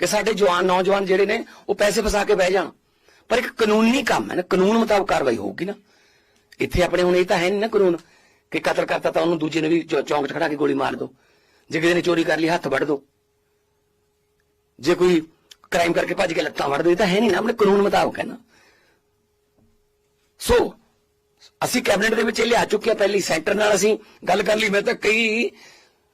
ਕਿ ਸਾਡੇ ਜਵਾਨ, ਨੌਜਵਾਨ ਜਿਹੜੇ ਨੇ, ਉਹ ਪੈਸੇ ਫਸਾ ਕੇ ਬਹਿ ਜਾਣ। ਪਰ ਇੱਕ ਕਾਨੂੰਨੀ ਕੰਮ ਹੈ ਨਾ, ਕਾਨੂੰਨ ਮੁਤਾਬਕ ਕਾਰਵਾਈ ਹੋਊਗੀ ਨਾ। ਇੱਥੇ ਆਪਣੇ ਹੁਣ ਇਹ ਤਾਂ ਹੈ ਨਹੀਂ ਨਾ ਕਾਨੂੰਨ, ਕਿ ਕਤਲ ਕਰਤਾ ਤਾਂ ਉਹਨੂੰ ਦੂਜੇ ਨੇ ਵੀ ਚੌਂਕ 'ਚ ਖੜਾ ਕੇ ਗੋਲੀ ਮਾਰ ਦਿਓ ਜੇ ਕਿਸੇ ਨੇ ਚੋਰੀ ਕਰ ਲਈ, ਹੱਥ ਵੱਢ ਦਿਓ ਜੇ ਕੋਈ ਕ੍ਰਾਈਮ ਕਰਕੇ ਭੱਜ ਕੇ ਲੱਤਾਂ ਵੱਢ ਦਿਓ ਇਹ ਤਾਂ ਹੈ ਨਹੀਂ ਨਾ, ਆਪਣੇ ਕਾਨੂੰਨ ਮੁਤਾਬਕ ਹੈ ਨਾ। ਸੋ ਅਸੀਂ ਕੈਬਨਿਟ ਦੇ ਵਿੱਚ ਇਹ ਲਿਆ ਚੁੱਕੇ ਆ ਪਹਿਲੀ ਸੈਂਟਰ ਨਾਲ ਅਸੀਂ ਗੱਲ ਕਰ ਲਈ। ਮੈਂ ਤਾਂ ਕਈ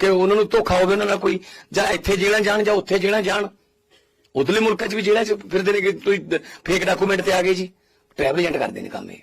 ਕਿ ਉਹਨਾਂ ਨੂੰ ਧੋਖਾ ਹੋਵੇ ਉਹਨਾਂ ਨਾਲ ਕੋਈ, ਜਾਂ ਇੱਥੇ ਜੇਲ੍ਹਾਂ ਜਾਣ ਜਾਂ ਉੱਥੇ ਜੇਲ੍ਹਾਂ ਜਾਣ। ਉਧਰਲੇ ਮੁਲਕਾਂ 'ਚ ਵੀ ਜੇਲ੍ਹਾਂ 'ਚ ਫਿਰਦੇ ਨੇ ਕਿ ਤੁਸੀਂ ਫੇਕ ਡਾਕੂਮੈਂਟ ਤੇ ਆ ਗਏ ਜੀ। ਟਰੈਵਲ ਏਜੰਟ ਕਰਦੇ ਨੇ ਕੰਮ ਇਹ।